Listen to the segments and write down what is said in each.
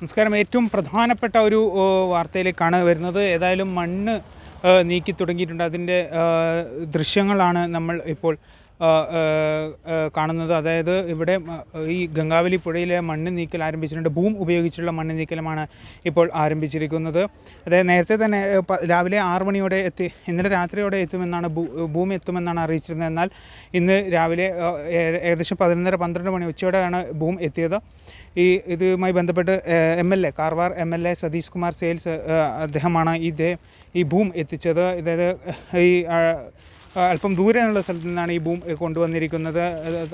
നമസ്കാരം ഏറ്റവും പ്രധാനപ്പെട്ട ഒരു വാർത്തയിലേക്കാണ് വരുന്നത്. ഏതായാലും മണ്ണ് നീക്കി തുടങ്ങിയിട്ടുണ്ട്. അതിന്റെ ദൃശ്യങ്ങളാണ് നമ്മൾ ഇപ്പോൾ കാണുന്നത്. അതായത് ഇവിടെ ഈ ഗംഗാവലി പുഴയിലെ മണ്ണ് നീക്കൽ ആരംഭിച്ചിട്ടുണ്ട്. ഭൂം ഉപയോഗിച്ചുള്ള മണ്ണ് നീക്കലുമാണ് ഇപ്പോൾ ആരംഭിച്ചിരിക്കുന്നത്. അതായത് നേരത്തെ തന്നെ രാവിലെ ആറ് മണിയോടെ എത്തി ഇന്നലെ രാത്രിയോടെ എത്തുമെന്നാണ് ഭൂമി എത്തുമെന്നാണ് അറിയിച്ചിരുന്നത്. എന്നാൽ ഇന്ന് രാവിലെ ഏകദേശം പതിനൊന്നര പന്ത്രണ്ട് മണി ഉച്ചയോടെയാണ് ഭൂം എത്തിയത്. ഈ ഇതുമായി ബന്ധപ്പെട്ട് M L A Karwar M L A Satish Kumar sales അദ്ദേഹമാണ് ഇത് ഈ ഭൂം എത്തിച്ചത്. അതായത് ഈ അല്പം ദൂരെ നിന്നുള്ള സ്ഥലത്ത് നിന്നാണ് ഈ ബൂം കൊണ്ടുവന്നിരിക്കുന്നത്.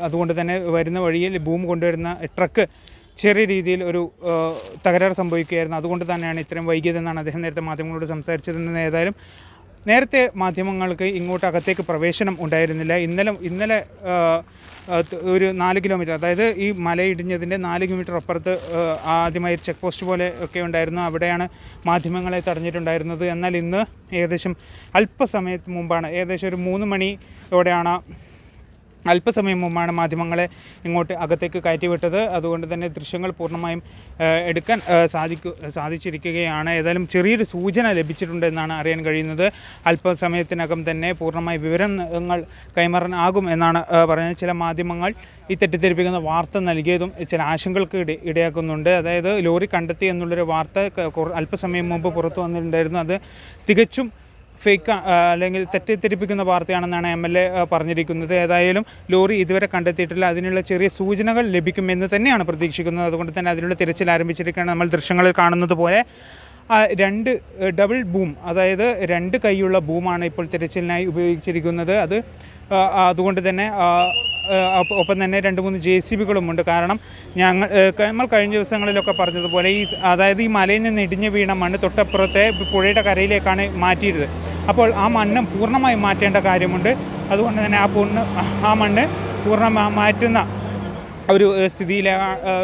അതുകൊണ്ട് തന്നെ വരുന്ന വഴിയിൽ ബൂം കൊണ്ടുവരുന്ന ട്രക്ക് ചെറിയ രീതിയിൽ ഒരു തകരാറ് സംഭവിക്കുകയായിരുന്നു. അതുകൊണ്ട് തന്നെയാണ് ഇത്രയും വൈകിയതെന്നാണ് അദ്ദേഹം നേരത്തെ മാധ്യമങ്ങളോട് സംസാരിച്ചതെന്ന് ഏതായാലും നേരത്തെ മാധ്യമങ്ങൾക്ക് ഇങ്ങോട്ട് അകത്തേക്ക് പ്രവേശനം ഉണ്ടായിരുന്നില്ല. ഇന്നലെ ഇന്നലെ ഒരു നാല് കിലോമീറ്റർ അതായത് ഈ മലയിടിഞ്ഞതിന്റെ നാല് കിലോമീറ്റർ അപ്പുറത്ത് ആദ്യമായി ചെക്ക് പോസ്റ്റ് പോലെ ഒക്കെ ഉണ്ടായിരുന്നു. അവിടെയാണ് മാധ്യമങ്ങളെ തടഞ്ഞിട്ടുണ്ടായിരുന്നത്. എന്നാൽ ഇന്ന് ഏകദേശം അല്പസമയത്ത് മുമ്പാണ് ഏകദേശം ഒരു മൂന്ന് മണിയോടെയാണ് അല്പസമയം മുമ്പാണ് മാധ്യമങ്ങളെ ഇങ്ങോട്ട് അകത്തേക്ക് കയറ്റിവിട്ടത്. അതുകൊണ്ട് തന്നെ ദൃശ്യങ്ങൾ പൂർണമായും എടുക്കാൻ സാധിക്കു സാധിച്ചിരിക്കുകയാണ്. ഏതായാലും ചെറിയൊരു സൂചന ലഭിച്ചിട്ടുണ്ട് എന്നാണ് അറിയാൻ കഴിയുന്നത്. അല്പസമയത്തിനകം തന്നെ പൂർണമായി വിവരങ്ങൾ കൈമാറാൻ ആകും എന്നാണ് പറയുന്നത്. ചില മാധ്യമങ്ങൾ ഈ തെറ്റിദ്ധരിപ്പിക്കുന്ന വാർത്ത നൽകിയതും ചില ആശങ്കകൾക്ക് ഇട ഇടയാക്കുന്നുണ്ട്. അതായത് ലോറി കണ്ടെത്തി എന്നുള്ളൊരു വാർത്ത അല്പസമയം മുമ്പ് പുറത്തു വന്നിട്ടുണ്ടായിരുന്നു. അത് തികച്ചും ഫേക്ക് അല്ലെങ്കിൽ തെറ്റിദ്ധരിപ്പിക്കുന്ന വാർത്തയാണെന്നാണ് എം എൽ എ പറഞ്ഞിരിക്കുന്നത്. ഏതായാലും ലോറി ഇതുവരെ കണ്ടെത്തിയിട്ടില്ല. അതിനുള്ള ചെറിയ സൂചനകൾ ലഭിക്കുമെന്ന് തന്നെയാണ് പ്രതീക്ഷിക്കുന്നത്. അതുകൊണ്ട് തന്നെ അതിനുള്ള തിരച്ചിൽ ആരംഭിച്ചിരിക്കുകയാണ് നമ്മൾ ദൃശ്യങ്ങളിൽ കാണുന്നത് പോലെ. രണ്ട് ഡബിൾ ബൂം അതായത് രണ്ട് കൈയുള്ള ബൂമാണ് ഇപ്പോൾ തിരച്ചിലിനായി ഉപയോഗിച്ചിരിക്കുന്നത്. അത് അതുകൊണ്ട് തന്നെ ഒപ്പ- തന്നെ രണ്ട് മൂന്ന് ജെ സി ബികളുമുണ്ട് കാരണം ഞങ്ങൾ നമ്മൾ കഴിഞ്ഞ ദിവസങ്ങളിലൊക്കെ പറഞ്ഞതുപോലെ ഈ അതായത് ഈ മലയിൽ നിന്ന് ഇടിഞ്ഞ് വീണ മണ്ണ് തൊട്ടപ്പുറത്തെ പുഴയുടെ കരയിലേക്കാണ് മാറ്റിയത് അപ്പോൾ ആ മണ്ണ് പൂർണമായി മാറ്റേണ്ട കാര്യമുണ്ട്. അതുകൊണ്ട് തന്നെ ആ പൂർണ ആ മണ്ണ് പൂർണമായി മാറ്റുന്ന ഒരു സ്ഥിതിയിലെ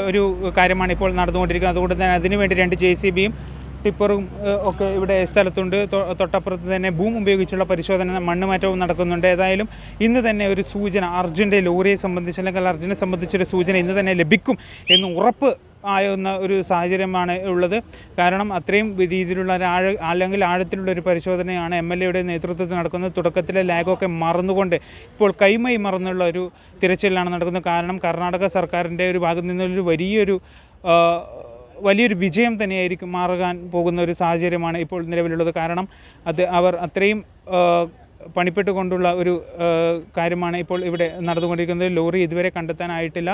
ഒരു കാര്യമാണ് ഇപ്പോൾ നടന്നുകൊണ്ടിരിക്കുന്നത്. അതുകൊണ്ട് തന്നെ അതിനുവേണ്ടി രണ്ട് ജെ സി ബിയും ടിപ്പറും ഒക്കെ ഇവിടെ സ്ഥലത്തുണ്ട്. തൊട്ടപ്പുറത്ത് തന്നെ ഭൂമി ഉപയോഗിച്ചുള്ള പരിശോധന മണ്ണ് മാറ്റവും നടക്കുന്നുണ്ട്. ഏതായാലും ഇന്ന് തന്നെ ഒരു സൂചന അർജുന്റെ ലോറിയെ സംബന്ധിച്ച് അല്ലെങ്കിൽ അർജുനെ സംബന്ധിച്ചൊരു സൂചന ഇന്ന് തന്നെ ലഭിക്കും എന്ന് ഉറപ്പ് ആയുന്ന ഒരു സാഹചര്യമാണ് ഉള്ളത്. കാരണം അത്രയും രീതിയിലുള്ള ആഴ അല്ലെങ്കിൽ ആഴത്തിലുള്ള ഒരു പരിശോധനയാണ് എം എൽ എയുടെ നേതൃത്വത്തിൽ നടക്കുന്നത്. തുടക്കത്തിലെ ലാഗൊക്കെ മറന്നുകൊണ്ട് ഇപ്പോൾ കൈമൈ മറന്നുള്ള ഒരു തിരച്ചിലാണ് നടക്കുന്നത്. കാരണം കർണാടക സർക്കാരിന്റെ ഒരു ഭാഗത്തു നിന്നൊരു വലിയൊരു വലിയൊരു വിജയം തന്നെയായിരിക്കും മാറുകാൻ പോകുന്ന ഒരു സാഹചര്യമാണ് ഇപ്പോൾ നിലവിലുള്ളത്. കാരണം അത് അവർ അത്രയും ആ, പണിപ്പെട്ടുകൊണ്ടുള്ള ഒരു കാര്യമാണ് ഇപ്പോൾ ഇവിടെ നടന്നുകൊണ്ടിരിക്കുന്നത്. ലോറി ഇതുവരെ കണ്ടെത്താനായിട്ടില്ല.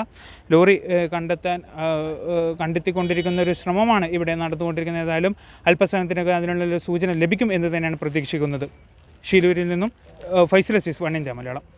ലോറി കണ്ടെത്താൻ കണ്ടെത്തിക്കൊണ്ടിരിക്കുന്ന ഒരു ശ്രമമാണ് ഇവിടെ നടന്നുകൊണ്ടിരിക്കുന്നത്. ഏതായാലും അല്പസമയത്തിനകം അതിനുള്ള സൂചന ലഭിക്കും എന്ന് തന്നെയാണ് പ്രതീക്ഷിക്കുന്നത്. ഷീലൂരിൽ നിന്നും ഫൈസൽ അസീസ് വണ്ണിന്റെ മലയാളം.